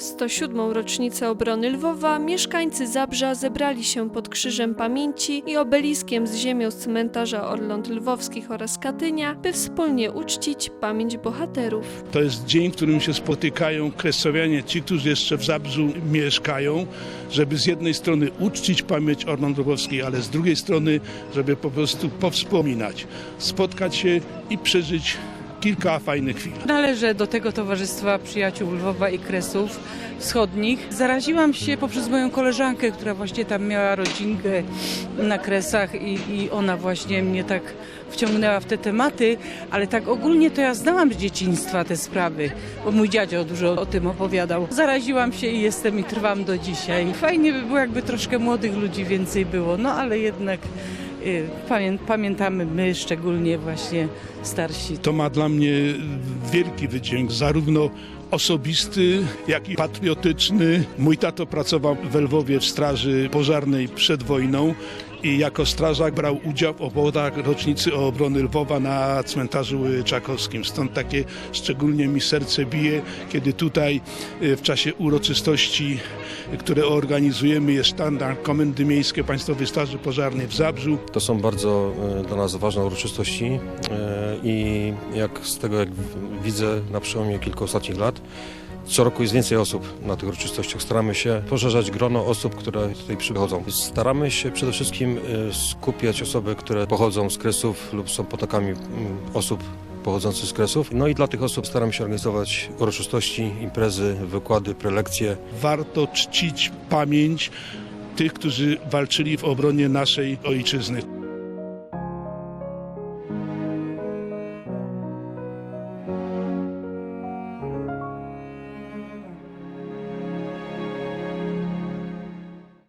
W 107. rocznicę obrony Lwowa mieszkańcy Zabrza zebrali się pod Krzyżem Pamięci i obeliskiem z ziemią z cmentarza Orląt Lwowskich oraz Katynia, by wspólnie uczcić pamięć bohaterów. To jest dzień, w którym się spotykają kresowianie, ci, którzy jeszcze w Zabrzu mieszkają, żeby z jednej strony uczcić pamięć Orląt Lwowskich, ale z drugiej strony, żeby po prostu powspominać, spotkać się i przeżyć kilka fajnych chwil. Należę do tego Towarzystwa Przyjaciół Lwowa i Kresów Wschodnich. Zaraziłam się poprzez moją koleżankę, która właśnie tam miała rodzinkę na Kresach i, i ona właśnie mnie tak wciągnęła w te tematy, ale tak ogólnie to ja znałam z dzieciństwa te sprawy, bo mój dziadzio dużo o tym opowiadał. Zaraziłam się i jestem i trwam do dzisiaj. Fajnie by było, jakby troszkę młodych ludzi więcej było, no ale jednak pamię, pamiętamy my, szczególnie właśnie starsi. To ma dla mnie wielki wydźwięk, zarówno osobisty, jak i patriotyczny. Mój tato pracował w Lwowie w Straży Pożarnej przed wojną i jako strażak brał udział w obchodach rocznicy obrony Lwowa na cmentarzu Czakowskim. Stąd takie szczególnie mi serce bije, kiedy tutaj y, w czasie uroczystości, y, które organizujemy, jest sztandar Komendy Miejskiej Państwowej Straży Pożarnej w Zabrzu. To są bardzo e, dla nas ważne uroczystości e, i jak z tego jak widzę na przełomie kilku ostatnich lat, co roku jest więcej osób na tych uroczystościach. Staramy się poszerzać grono osób, które tutaj przychodzą. Staramy się przede wszystkim e, skupiać osoby, które pochodzą z Kresów lub są potokami mm, osób pochodzących z Kresów. No i dla tych osób staramy się organizować uroczystości, imprezy, wykłady, prelekcje. warto czcić pamięć tych, którzy walczyli w obronie naszej ojczyzny.